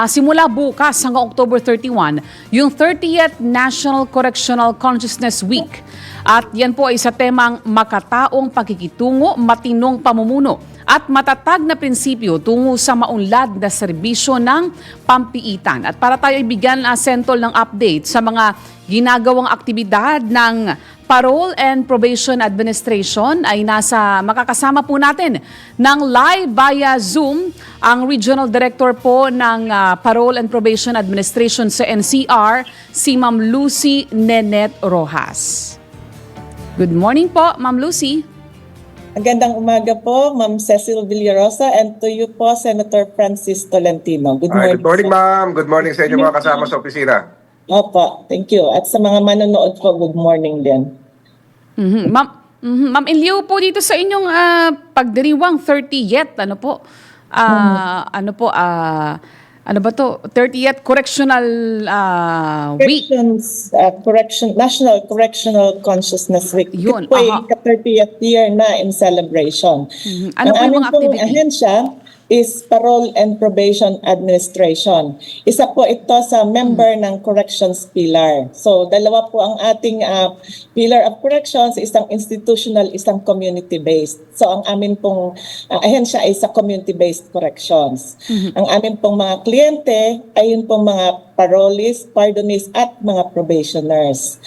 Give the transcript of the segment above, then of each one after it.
ah, simula bukas hanggang October 31, yung 30th National Correctional Consciousness Week. At yan po ay sa temang makataong pakikitungo, matinong pamumuno at matatag na prinsipyo tungo sa maunlad na serbisyo ng pampiitan. At para tayo ibigyan uh, sentol ng update sa mga ginagawang aktibidad ng Parole and Probation Administration ay nasa makakasama po natin ng live via Zoom ang Regional Director po ng ah, Parole and Probation Administration sa NCR, si Ma'am Lucy Nenet Rojas. Good morning po, Ma'am Lucy. Magandang umaga po, Ma'am Cecil Villarosa, and to you po, Senator Francis Tolentino. Good morning. good morning, ma'am. Good morning sa inyo mga kasama sa opisina. Opo, thank you. At sa mga manonood po, good morning din. Mhm. Ma'am, mhm. Ma'am, in lieu po dito sa inyong ah, pagdiriwang 30th, ano po, ah, ano po, ah, ano ba to, 30th Correctional ah, Week. Corrections, uh, correction, National Correctional Consciousness Week. Yun, Ito aha. yung 30th year na in celebration. Mhm. Ano Ang po yung aming mga pong activity? ahensya is Parole and Probation Administration. Isa po ito sa member ng Corrections Pillar. So, dalawa po ang ating ah, Pillar of Corrections, isang institutional, isang community-based. So, ang amin pong ah, ahensya ay sa community-based corrections. Hmm. Ang amin pong mga kliyente ay yun pong mga parolees, pardonies, at mga probationers.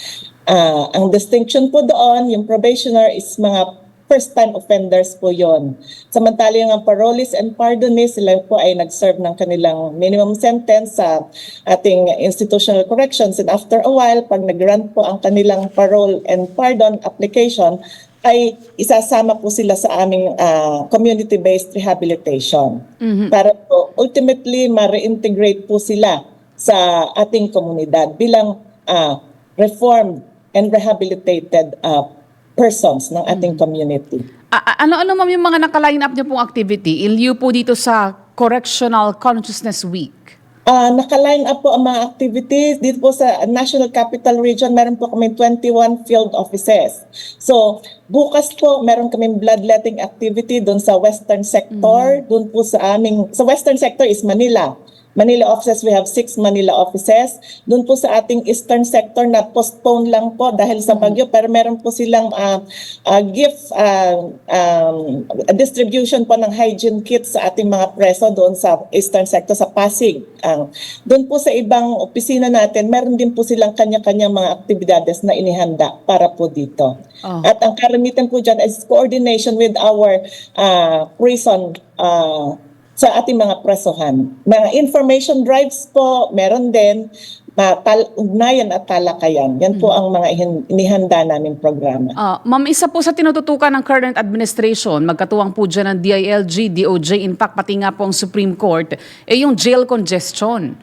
Ah, ang distinction po doon, yung probationer is mga first-time offenders po yon. Samantala yung ang parolees and pardonees, sila po ay nag-serve ng kanilang minimum sentence sa ating institutional corrections. And after a while, pag nag-grant po ang kanilang parole and pardon application, ay isasama po sila sa aming ah, community-based rehabilitation. Para po ultimately ma-reintegrate po sila sa ating komunidad bilang ah, reformed and rehabilitated ah, persons ng ating community. A- a- ano-ano ma'am yung mga naka-line up niyo pong activity in lieu po dito sa Correctional Consciousness Week? Ah, naka-line up po ang mga activities dito po sa National Capital Region. Meron po kami 21 field offices. So, bukas po meron kami bloodletting activity doon sa western sector. Doon po sa aming, sa western sector is Manila. Manila offices, we have six Manila offices. Doon po sa ating eastern sector na postpone lang po dahil sa bagyo pero meron po silang ah, ah, gift ah, um, distribution po ng hygiene kits sa ating mga preso doon sa eastern sector sa Pasig. Ang doon po sa ibang opisina natin, meron din po silang kanya-kanyang mga aktibidades na inihanda para po dito. Oh. At ang karamitan po dyan is coordination with our ah, prison ah, sa ating mga presohan. Mga information drives po, meron din, na tal- ugnayan at talakayan. Yan po ang mga inihanda namin programa. Ah, ma'am, isa po sa tinututukan ng current administration, magkatuwang po dyan ng DILG, DOJ, in fact, pati nga po ang Supreme Court, eh yung jail congestion.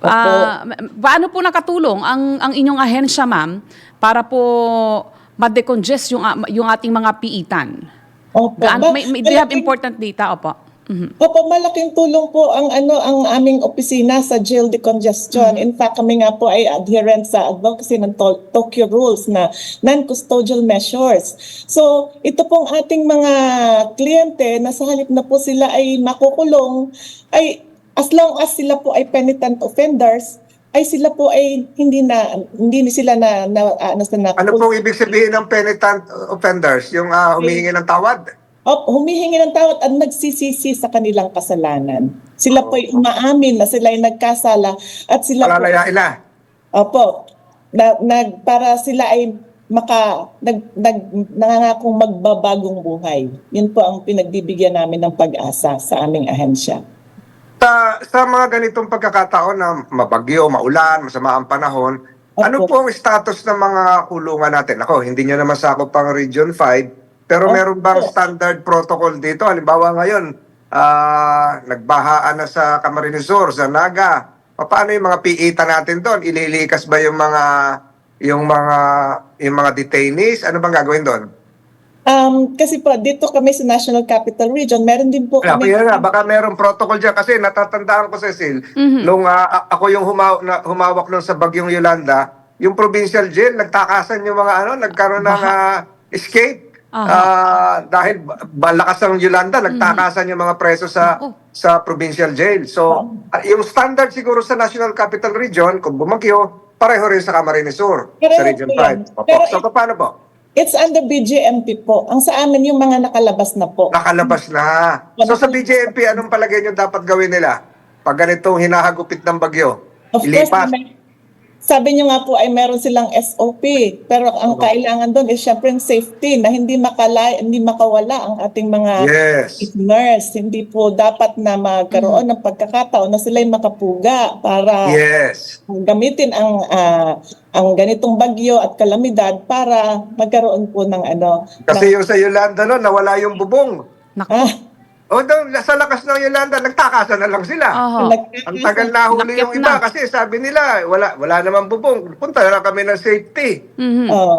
Ah, ma- paano po nakatulong ang, ang inyong ahensya, ma'am, para po ma-decongest yung, ah, yung ating mga piitan? Opo. Gaano, Ba- may, may, you have important data? Opo. Mhm. Opo, malaking tulong po ang ano ang aming opisina sa jail decongestion. In fact, kami nga po ay adherent sa advocacy ng To- Tokyo Rules na non-custodial measures. So, ito pong ating mga kliyente na sa halip na po sila ay makukulong, ay as long as sila po ay penitent offenders, ay sila po ay hindi na hindi sila na na ano na Ano pong ibig sabihin ng penitent offenders? Yung ah, humihingi ng tawad? Op, humihingi ng tawad at nagsisisi sa kanilang kasalanan. Sila po ay umaamin na sila ay nagkasala at sila po, Palalayain na. opo, na, nag, para sila ay maka, nag, nag, nangangakong magbabagong buhay. Yun po ang pinagbibigyan namin ng pag-asa sa aming ahensya. Sa, sa mga ganitong pagkakataon na mabagyo, maulan, masama ang panahon, ano Opo. po ang status ng mga kulungan natin? Ako, hindi nyo naman sakop pang Region 5, pero Opo. meron bang standard protocol dito? Halimbawa ngayon, ah, nagbahaan na sa Camarines Sur, sa Naga. Paano yung mga piita natin doon? Ililikas ba yung mga yung mga yung mga detainees? Ano bang gagawin doon? Um, kasi po, dito kami sa National Capital Region, meron din po Kaya, kami... kaya nga, baka merong protocol dyan. Kasi natatandaan ko, Cecil, Mhm. nung a- ako yung humaw, na, humawak nun sa Bagyong Yolanda, yung provincial jail, nagtakasan yung mga ano, nagkaroon ng ah, escape. Ah, dahil ba- malakas ang Yolanda, nagtakasan yung mga preso sa Nako. sa provincial jail. So, ah, yung standard siguro sa National Capital Region, kung bumagyo, pareho rin sa Camarines Sur, sa Region po yan. 5. Opo. Pero so, paano po? It's under BJMP po. Ang sa amin yung mga nakalabas na po. Nakalabas na. So, sa BJMP, anong palagay nyo dapat gawin nila? Pag ganitong hinahagupit ng bagyo, Of course, ilipas. may- sabi nyo nga po ay meron silang SOP. Pero ang kailangan doon is syempre yung safety na hindi makala, hindi makawala ang ating mga Yes. nurse. Hindi po dapat na magkaroon ng pagkakataon na sila'y makapuga para Yes. gamitin ang ah, ang ganitong bagyo at kalamidad para magkaroon po ng ano. Kasi yung sa Yolanda no, nawala yung bubong. Nako. Ah, O doon, sa lakas ng Yolanda, nagtakasan na lang sila. Oho. Ang tagal na huli yung iba na. kasi sabi nila, wala wala naman bubong. Punta na lang kami ng safety. Mhm. Oo.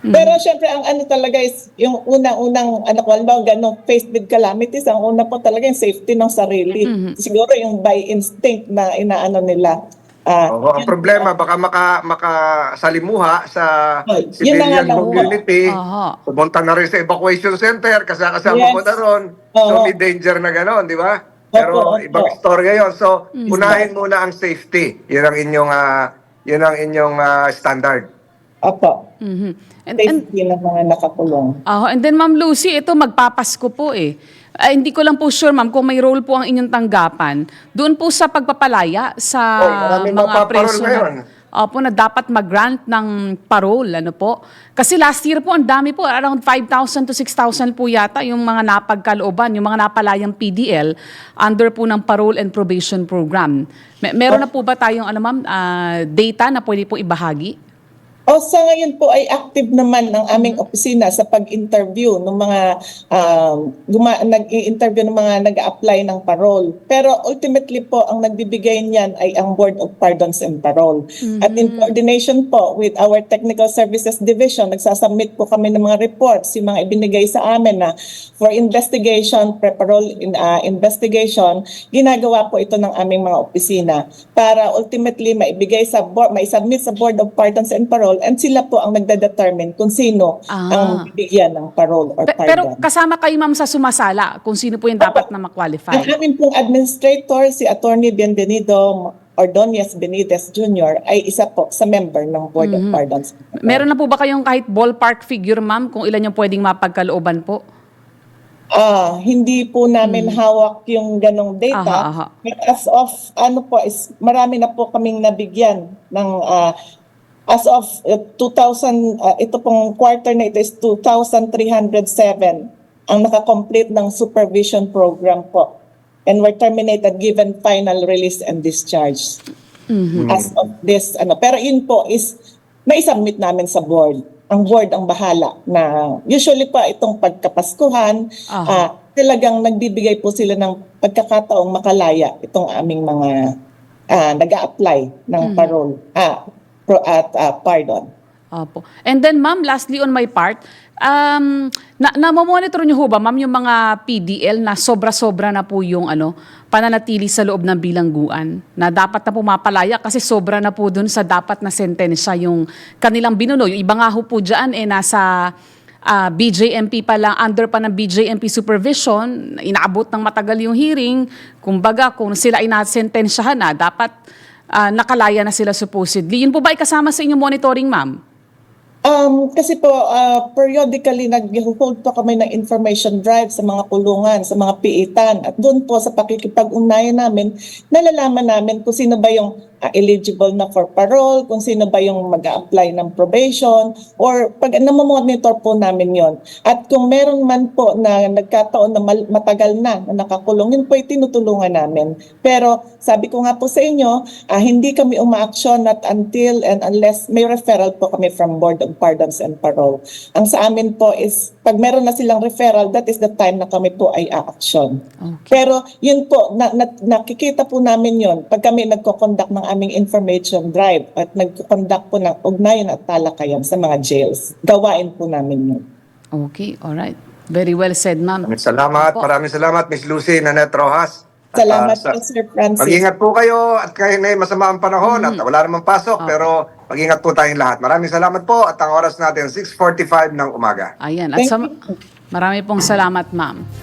Pero syempre ang ano talaga is yung unang-unang ano ko halimbawa ganong faced with calamities ang una po talaga yung safety ng sarili. Siguro yung by instinct na inaano nila. Ah, Oo, ang problema baka maka makasalimuha sa Oh, yun na nga civilian lang ho. community. Oho. Pumunta na rin sa evacuation center kasi kasama Yes. mo na ron. Oo. So may danger na gano'n, di ba? Pero Opo, opo. ibang istorya 'yon. So unahin muna ang safety. 'Yun ang inyong ah, 'yun ang inyong ah, standard. Opo. Mhm. And, and, Safety ng mga nakakulong. Ah, and then Ma'am Lucy, ito magpapasko po eh. Ay, hindi ko lang po sure ma'am kung may role po ang inyong tanggapan doon po sa pagpapalaya sa Oh, mga preso na, Opo, na dapat mag-grant ng parole, ano po. Kasi last year po, ang dami po, around 5,000 to 6,000 po yata yung mga napagkalooban, yung mga napalayang PDL under po ng parole and probation program. Me- meron na po ba tayong ano ma'am, ah, data na pwede po ibahagi? O sa ngayon po ay active naman ang aming opisina sa pag-interview ng mga um, guma- nag-i-interview ng mga nag-apply ng parole. Pero ultimately po ang nagbibigay niyan ay ang Board of Pardons and Parole. At in coordination po with our Technical Services Division, nagsasubmit po kami ng mga reports, yung mga ibinigay sa amin na for investigation, pre-parole in, uh, investigation, ginagawa po ito ng aming mga opisina para ultimately maibigay sa board, maisubmit sa Board of Pardons and Parole and sila po ang nagda-determine kung sino Ah. ang bibigyan ng parole or Pe- pero pardon. kasama kayo ma'am sa sumasala kung sino po yung dapat na ma-qualify. Ang aming pong administrator, si Attorney Bienvenido Ordonez Benitez Jr. ay isa po sa member ng Board of Pardons. Meron na po ba kayong kahit ballpark figure, ma'am, kung ilan yung pwedeng mapagkalooban po? Ah, hindi po namin hawak yung ganong data. Hmm. Aha, aha. But as of ano po is marami na po kaming nabigyan ng ah, as of uh, 2000 ah, ito pong quarter na ito is 2307 ang nakakomplete ng supervision program po. And were terminated given final release and discharge. As of this ano pero yun po is naisubmit namin sa board. Ang board ang bahala na usually pa itong pagkapaskuhan Aha. ah, talagang nagbibigay po sila ng pagkakataong makalaya itong aming mga ah, nag-a-apply ng parole ah, at ah, pardon. Opo. And then, ma'am, lastly on my part, um, na, na-monitor niyo ho ba, ma'am, yung mga PDL na sobra-sobra na po yung ano, pananatili sa loob ng bilangguan na dapat na pumapalaya kasi sobra na po dun sa dapat na sentensya yung kanilang binuno. Yung iba nga ho po dyan, eh, nasa ah, BJMP pa lang, under pa ng BJMP supervision, inaabot ng matagal yung hearing. Kumbaga, kung sila ay nasentensyahan na, dapat ah, nakalaya na sila supposedly. Yun po ba ay kasama sa inyong monitoring, ma'am? Um, kasi po, ah, periodically nag-hold po kami ng information drive sa mga kulungan, sa mga piitan. At doon po sa pakikipag-ugnayan namin, nalalaman namin kung sino ba yung ah, eligible na for parole, kung sino ba yung mag apply ng probation, or pag namamonitor po namin yon. At kung meron man po na nagkataon na matagal na na nakakulong, yun po ay tinutulungan namin. Pero sabi ko nga po sa inyo, ah, hindi kami umaaksyon not until and unless may referral po kami from Board of Pardons and Parole. Ang sa amin po is, pag meron na silang referral, that is the time na kami po ay aaksyon. Okay. Pero yun po, na, na- nakikita po namin yun pag kami nagko-conduct ng aming information drive at nagko-conduct po ng ugnayan at talakayan sa mga jails. Gawain po namin yun. Okay, all right. Very well said, ma'am. Maraming salamat, Opo. maraming salamat Miss Lucy Nanette Rojas. At, Salamat ah, sa- po, Sir Francis. Mag-ingat po kayo at kahit na masama ang panahon at wala namang pasok pero Mag-ingat po tayong lahat. Maraming salamat po at ang oras natin 6.45 ng umaga. Ayan. At Thank sa, you. marami pong salamat, ma'am.